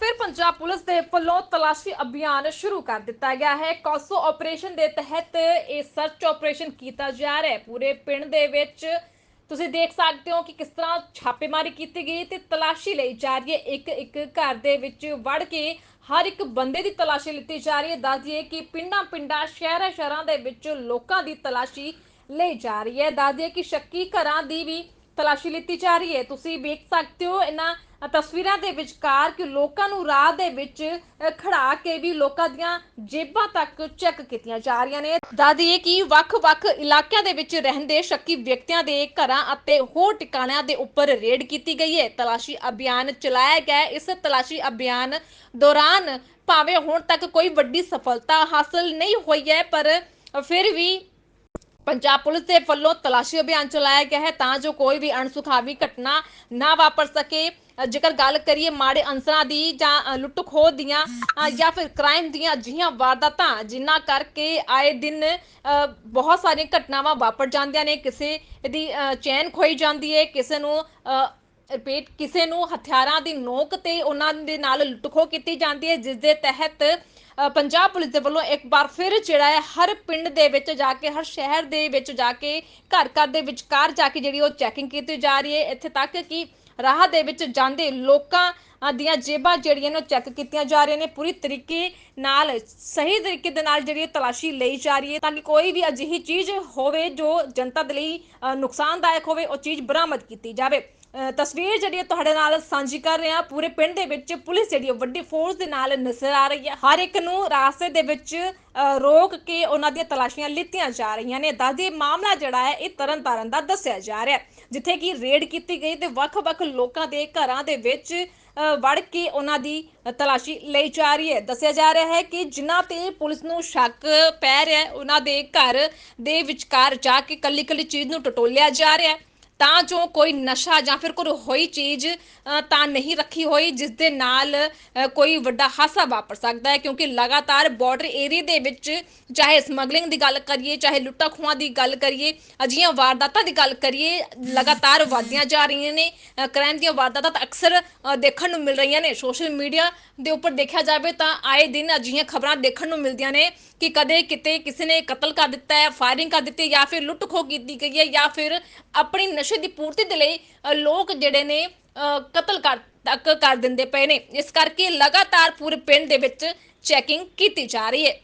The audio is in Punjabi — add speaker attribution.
Speaker 1: ਫਿਰ ਪੰਜਾਬ ਪੁਲਿਸ ਦੇ ਵੱਲੋਂ ਤਲਾਸ਼ੀ ਅਭਿਆਨ ਸ਼ੁਰੂ ਕਰ ਦਿੱਤਾ ਗਿਆ ਹੈ। ਕੌਸੋ ਆਪਰੇਸ਼ਨ ਦੇ ਤਹਿਤ ਇਹ ਸਰਚ ਆਪਰੇਸ਼ਨ ਕੀਤਾ ਜਾ ਰਿਹਾ ਹੈ। ਪੂਰੇ ਪਿੰਡ ਦੇ ਵਿੱਚ ਤੁਸੀਂ ਦੇਖ ਸਕਦੇ ਹੋ ਕਿ ਕਿਸ ਤਰ੍ਹਾਂ ਛਾਪੇਮਾਰੀ ਕੀਤੀ ਗਈ ਤੇ ਤਲਾਸ਼ੀ ਲਈ ਜਾ ਰਹੀ ਹੈ। ਇੱਕ ਇੱਕ ਘਰ ਦੇ ਵਿੱਚ ਵੜ ਕੇ ਹਰ ਇੱਕ ਬੰਦੇ ਦੀ ਤਲਾਸ਼ੀ ਲਿੱਤੀ ਜਾ ਰਹੀ ਹੈ। ਦੱਸ ਦਈਏ ਕਿ ਪਿੰਡਾਂ ਪਿੰਡਾਂ ਸ਼ਹਿਰਾਂ ਸ਼ਹਿਰਾਂ ਦੇ ਵਿੱਚ ਲੋਕਾਂ ਦੀ ਤਲਾਸ਼ੀ ਲਈ ਜਾ ਰਹੀ ਹੈ। ਦੱਸ ਦਈਏ ਕਿ ਸ਼ੱਕੀ ਘਰਾਂ ਦੀ ਵੀ ਤਲਾਸ਼ੀ ਲਿੱਤੀ ਜਾ ਰਹੀ ਹੈ। ਤੁਸੀਂ ਵੇਖ ਸਕਦੇ ਹੋ ਇਹਨਾਂ ਤਸਵੀਰਾਂ ਦੇ ਵਿਚਕਾਰ ਕਿ ਲੋਕਾਂ ਨੂੰ ਰਾਹ ਦੇ ਵਿੱਚ ਖੜਾ ਕੇ ਵੀ ਲੋਕਾਂ ਦੀਆਂ ਜੇਬਾਂ ਤੱਕ ਚੈੱਕ ਕੀਤੀਆਂ ਜਾ ਰਹੀਆਂ ਨੇ। ਦੱਸਦੀਏ ਕਿ ਵੱਖ-ਵੱਖ ਇਲਾਕਿਆਂ ਦੇ ਵਿੱਚ ਰਹਿੰਦੇ ਸ਼ੱਕੀ ਵਿਅਕਤੀਆਂ ਦੇ ਘਰਾਂ ਅਤੇ ਹੋਰ ਟਿਕਾਣਿਆਂ ਦੇ ਉੱਪਰ ਰੇਡ ਕੀਤੀ ਗਈ ਹੈ। ਤਲਾਸ਼ੀ ਅਭਿਆਨ ਚਲਾਇਆ ਗਿਆ ਇਸ ਤਲਾਸ਼ੀ ਅਭਿਆਨ ਦੌਰਾਨ ਭਾਵੇਂ ਹੁਣ ਤੱਕ ਕੋਈ ਵੱਡੀ ਸਫਲਤਾ ਹਾਸਲ ਨਹੀਂ ਹੋਈ ਹੈ, ਪਰ ਫਿਰ ਵੀ ਪੰਜਾਬ ਪੁਲਿਸ ਦੇ ਵੱਲੋਂ ਤਲਾਸ਼ੀ ਅਭਿਆਨ ਚਲਾਇਆ ਗਿਆ ਹੈ ਤਾਂ ਜੋ ਕੋਈ ਵੀ ਅਣਸੁਖਾਵੀ ਘਟਨਾ ਨਾ ਵਾਪਰ ਸਕੇ। ਜੇਕਰ ਗੱਲ ਕਰੀਏ ਮਾੜੇ ਅੰਸਰਾਂ ਦੀ ਜਾਂ ਅ, ਲੁੱਟ ਖੋਹ ਦੀਆਂ ਜਾਂ ਫਿਰ ਕ੍ਰਾਈਮ ਦੀਆਂ ਅਜਿਹੀਆਂ ਵਾਰਦਾਤਾਂ ਜਿਨ੍ਹਾਂ ਕਰਕੇ ਆਏ ਦਿਨ ਬਹੁਤ ਸਾਰੀਆਂ ਘਟਨਾਵਾਂ ਵਾਪਰ ਜਾਂਦੀਆਂ ਨੇ ਕਿਸੇ ਦੀ ਚੈਨ ਖੋਈ ਜਾਂਦੀ ਹੈ ਕਿਸੇ ਨੂੰ ਰਿਪੀਟ ਕਿਸੇ ਨੂੰ ਹਥਿਆਰਾਂ ਦੀ ਨੋਕ ਤੇ ਉਹਨਾਂ ਦੇ ਨਾਲ ਲੁੱਟਖੋ ਕੀਤੀ ਜਾਂਦੀ ਹੈ ਜਿਸ ਦੇ ਤਹਿਤ ਪੰਜਾਬ ਪੁਲਿਸ ਦੇ ਵੱਲੋਂ ਇੱਕ ਵਾਰ ਫਿਰ ਜਿਹੜਾ ਹੈ ਹਰ ਪਿੰਡ ਦੇ ਵਿੱਚ ਜਾ ਕੇ ਹਰ ਸ਼ਹਿਰ ਦੇ ਵਿੱਚ ਜਾ ਕੇ ਘਰ ਘਰ ਦੇ ਵਿਚਕਾਰ ਜਾ ਕੇ ਜਿਹੜੀ ਉਹ ਚੈਕਿੰਗ ਕੀਤੀ ਜਾ ਰਹੀ ਹੈ ਇੱਥੇ ਤੱਕ ਕਿ ਰਾਹ ਦੇ ਵਿੱਚ ਜਾਂਦੇ ਲੋਕਾਂ ਦੀਆਂ ਜੇਬਾਂ ਜਿਹੜੀਆਂ ਨੇ ਉਹ ਚੈੱਕ ਕੀਤੀਆਂ ਜਾ ਰਹੀਆਂ ਨੇ। ਪੂਰੀ ਤਰੀਕੇ ਨਾਲ, ਸਹੀ ਤਰੀਕੇ ਦੇ ਨਾਲ ਜਿਹੜੀ ਤਲਾਸ਼ੀ ਲਈ ਜਾ ਰਹੀ ਹੈ ਤਾਂ ਕਿ ਕੋਈ ਵੀ ਅਜਿਹੀ ਚੀਜ਼ ਹੋਵੇ ਜੋ ਜਨਤਾ ਦੇ ਲਈ ਨੁਕਸਾਨਦਾਇਕ ਹੋਵੇ, ਉਹ ਚੀਜ਼ ਬਰਾਮਦ ਕੀਤੀ ਜਾਵੇ। ਤਸਵੀਰ ਜਿਹੜੀ ਹੈ ਤੁਹਾਡੇ ਨਾਲ ਸਾਂਝੀ ਕਰ ਰਹੇ ਹਾਂ। ਪੂਰੇ ਪਿੰਡ ਦੇ ਵਿੱਚ ਪੁਲਿਸ ਜਿਹੜੀ ਹੈ ਵੱਡੀ ਫੋਰਸ ਦੇ ਨਾਲ ਨਜ਼ਰ ਆ ਰਹੀ ਹੈ। ਹਰ ਇੱਕ ਨੂੰ ਰਾਸਤੇ ਦੇ ਵਿੱਚ ਰੋਕ ਕੇ ਉਹਨਾਂ ਦੀਆਂ ਤਲਾਸ਼ੀਆਂ ਲਿੱਤੀਆਂ ਜਾ ਰਹੀਆਂ ਨੇ। ਦੱਸਦੇ ਮਾਮਲਾ ਜਿਹੜਾ ਹੈ, ਇਹ ਤਰਨ ਤਾਰਨ ਦਾ ਦੱਸਿਆ ਜਾ ਰਿਹਾ ਜਿੱਥੇ ਕਿ ਰੇਡ ਕੀਤੀ ਗਈ ਤੇ ਵੱਖ-ਵੱਖ ਲੋਕਾਂ ਦੇ ਘਰਾਂ ਦੇ ਵਿੱਚ ਵੜ ਕੇ ਉਹਨਾਂ ਦੀ ਤਲਾਸ਼ੀ ਲਈ ਜਾ ਰਹੀ ਹੈ। ਦੱਸਿਆ ਜਾ ਰਿਹਾ ਹੈ ਕਿ ਜਿਨ੍ਹਾਂ ਤੇ ਪੁਲਿਸ ਨੂੰ ਸ਼ੱਕ ਪੈ ਰਿਹਾ ਹੈ, ਉਹਨਾਂ ਦੇ ਘਰ ਦੇ ਵਿਚਕਾਰ ਜਾ ਕੇ ਕੱਲੀ-ਕੱਲੀ ਚੀਜ਼ ਨੂੰ ਟਟੋਲਿਆ ਜਾ ਰਿਹਾ ਹੈ। ਤਾਂ ਜੋ ਕੋਈ ਨਸ਼ਾ ਜਾਂ ਫਿਰ ਕੋਈ ਹੋਈ ਚੀਜ਼ ਤਾਂ ਨਹੀਂ ਰੱਖੀ ਹੋਈ, ਜਿਸ ਦੇ ਨਾਲ ਕੋਈ ਵੱਡਾ ਹਾਸਾ ਵਾਪਰ ਸਕਦਾ ਹੈ। ਕਿਉਂਕਿ ਲਗਾਤਾਰ ਬਾਰਡਰ ਏਰੀਆ ਦੇ ਵਿੱਚ ਚਾਹੇ ਸਮਗਲਿੰਗ ਦੀ ਗੱਲ ਕਰੀਏ, ਚਾਹੇ ਲੁੱਟਾਂ ਖੋਹਾਂ ਦੀ ਗੱਲ ਕਰੀਏ, ਅਜਿਹੀਆਂ ਵਾਰਦਾਤਾਂ ਦੀ ਗੱਲ ਕਰੀਏ, ਲਗਾਤਾਰ ਵਧਦੀਆਂ ਜਾ ਰਹੀਆਂ ਨੇ। ਕ੍ਰਾਈਮ ਦੀਆਂ ਵਾਰਦਾਤਾਂ ਤਾਂ ਅਕਸਰ ਦੇਖਣ ਨੂੰ ਮਿਲ ਰਹੀਆਂ ਨੇ। ਸੋਸ਼ਲ ਮੀਡੀਆ ਦੇ ਉੱਪਰ ਦੇਖਿਆ ਜਾਵੇ ਤਾਂ ਆਏ ਦਿਨ ਅਜਿਹੀਆਂ ਖਬਰਾਂ ਦੇਖਣ ਨੂੰ ਮਿਲਦੀਆਂ ਨੇ। ਕਿ ਕਦੇ ਕਿਤੇ ਕਿਸੇ ਨੇ ਕਤਲ ਕਰ ਦਿੱਤਾ ਹੈ ਫਾਇਰਿੰਗ ਕਰ ਦਿੱਤੀ ਜਾਂ ਫਿਰ ਲੁੱਟ ਖੋਹ ਕੀਤੀ ਗਈ ਹੈ ਜਾਂ ਫਿਰ ਆਪਣੀ ਨਸ਼ੇ ਦੀ ਪੂਰਤੀ ਦੇ ਲਈ ਅ, ਲੋਕ ਜਿਹੜੇ ਨੇ ਅ, ਕਤਲ ਕਰ ਤੱਕ ਕਰ ਦਿੰਦੇ ਪਏ ਨੇ। ਇਸ ਕਰਕੇ ਲਗਾਤਾਰ ਪੂਰੇ ਪਿੰਡ ਦੇ ਵਿੱਚ ਚੈਕਿੰਗ ਕੀਤੀ ਜਾ ਰਹੀ ਹੈ।